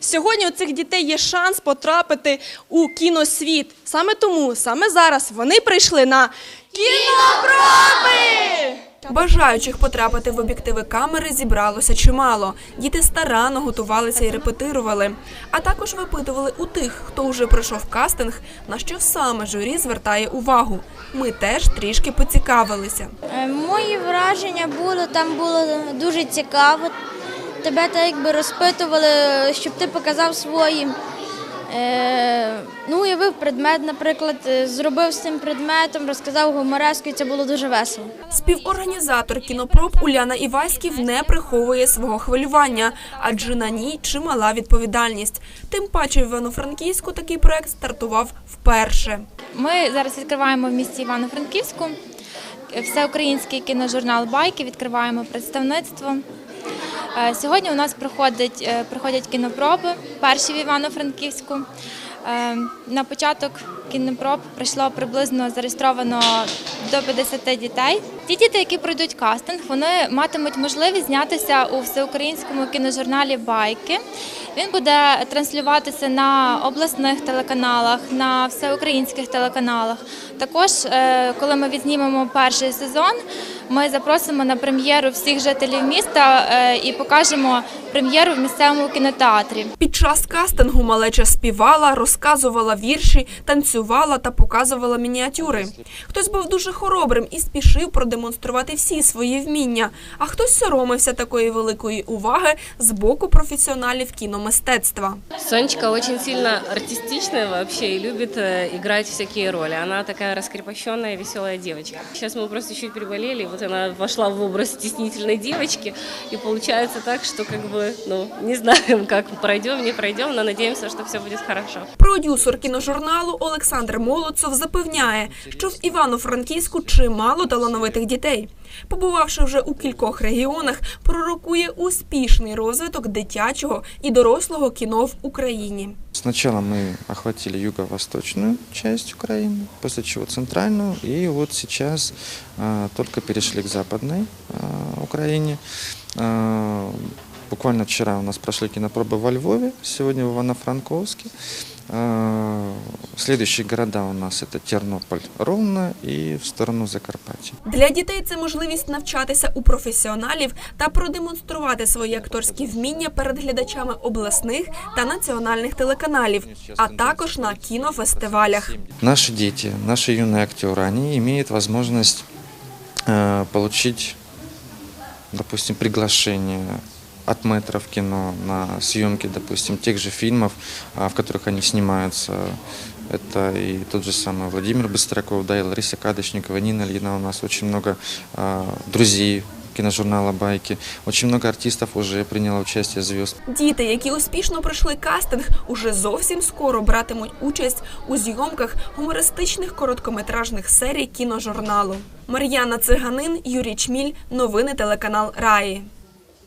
Сьогодні у цих дітей є шанс потрапити у кіносвіт. Саме тому, саме зараз вони прийшли на кінопроби! Бажаючих потрапити в об'єктиви камери зібралося чимало. Діти старанно готувалися і репетирували, а також випитували у тих, хто вже пройшов кастинг, на що саме журі звертає увагу. Ми теж трішки поцікавилися. Е, Мої враження було, там було дуже цікаво. Тебе так якби розпитували, щоб ти показав свої. Е, ну, уявив предмет, наприклад, е, зробив з цим предметом, розказав гумореску, і це було дуже весело. Співорганізатор кінопроб Уляна Іваськів не приховує свого хвилювання, адже на ній чимала відповідальність. Тим паче в Івано-Франківську такий проект стартував вперше. Ми зараз відкриваємо в місті Івано-Франківську всеукраїнський кіножурнал Байки. Відкриваємо представництво. Е, Сьогодні у нас е, проходять кінопроби, перші в Івано-Франківську. Е, На початок кінопроб прийшло приблизно зареєстровано до 50 дітей. Ті діти, які пройдуть кастинг, вони матимуть можливість знятися у всеукраїнському кіножурналі Байки. Він буде транслюватися на обласних телеканалах, на всеукраїнських телеканалах. Також, е, коли ми відзнімемо перший сезон, ми запросимо на прем'єру всіх жителів міста е, і покажемо прем'єру в місцевому кінотеатрі. Під час кастингу малеча співала, розказувала вірші, танцювала та показувала мініатюри. Хтось був дуже хоробрим і спішив продемонструвати всі свої вміння, а хтось соромився такої великої уваги з боку професіоналів кіномистецтва. Сонечка очень сильно артистичная вообще и любит э, играть всякие роли. Она такая раскрепощенная, веселая девочка. Сейчас мы просто чуть приболели, и вот она вошла в образ стеснительной девочки, и получается так, что как бы, ну, не знаем, как пройдем, не пройдем, но надеемся, что все будет хорошо. Продюсер кіножурналу Олександр Молодцов запевняє, що в Івано-Франківську чимало талановитих дітей. Побувавши вже у кількох регіонах, пророкує успішний розвиток дитячого і дорослого кіно в Україні. Сначала мы охватили юго-восточную часть Украины, после чего центральную, и вот сейчас а, только перешли к западной. А, буквально вчера у нас прошли кинопробы во Львове, сегодня в Ивано-Франковске. А, следующие города у нас это Тернополь, Ровно и в сторону Закарпатья. Для дітей це можливість навчатися у професіоналів та продемонструвати свої акторські вміння перед глядачами обласних та національних телеканалів, а також на кінофестивалях. Наши дети, наши юные актеры, они имеют возможность э, получить, допустим, приглашение от метров кино на съемки, допустим, тех же фильмов, а, в которых они снимаются. Это и тот же самый Владимир Быстраков, да, и Лариса Кадочникова, Нина Ильина. У нас очень много а, друзей киножурнала «Байки». Очень много артистов уже приняло участие звезд. Діти, які успішно пройшли кастинг, уже зовсім скоро братимуть участь у зйомках гумористичних короткометражних серій кіножурналу. Мар'яна Циганин, Юрій Чміль, новини телеканал Раї.